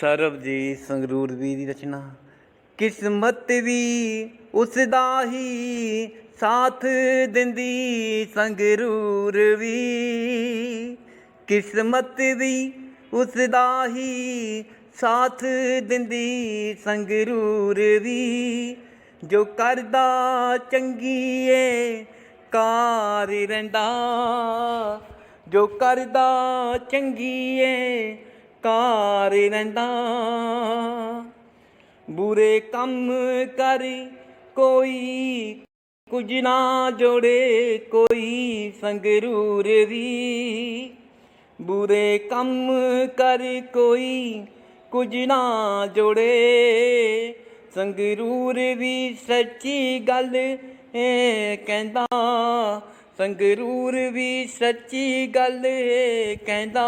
ਸਰਬਜੀਤ ਸੰਗਰੂਰ ਵੀ ਦੀ ਰਚਨਾ। ਕਿਸਮਤ ਵੀ ਉਸ ਦਾ ਹੀ ਸਾਥ ਦਿੰਦੀ ਸੰਗਰੂਰ ਵੀ। ਕਿਸਮਤ ਵੀ ਉਸ ਦਾ ਹੀ ਸਾਥ ਦਿੰਦੀ ਸੰਗਰੂਰ ਵੀ। ਜੋ ਕਰਦਾ ਚੰਗੀ ਏ ਕਾਰ ਰਹਿੰਦਾ। ਜੋ ਕਰਦਾ ਚੰਗੀ ਏ ਕਾਰ ਰਹਿੰਦਾ। ਬੁਰੇ ਕੰਮ ਕਰ ਕੋਈ, ਕੁਝ ਨਾ ਜੋੜੇ ਕੋਈ ਸੰਗਰੂਰ ਵੀ। ਬੁਰੇ ਕੰਮ ਕਰ ਕੋਈ, ਕੁਝ ਨਾ ਜੋੜੇ ਸੰਗਰੂਰ ਵੀ। ਸੱਚੀ ਗੱਲ ਏ ਕਹਿੰਦਾ, ਸੰਗਰੂਰ ਵੀ ਸੱਚੀ ਗੱਲ ਏ ਕਹਿੰਦਾ।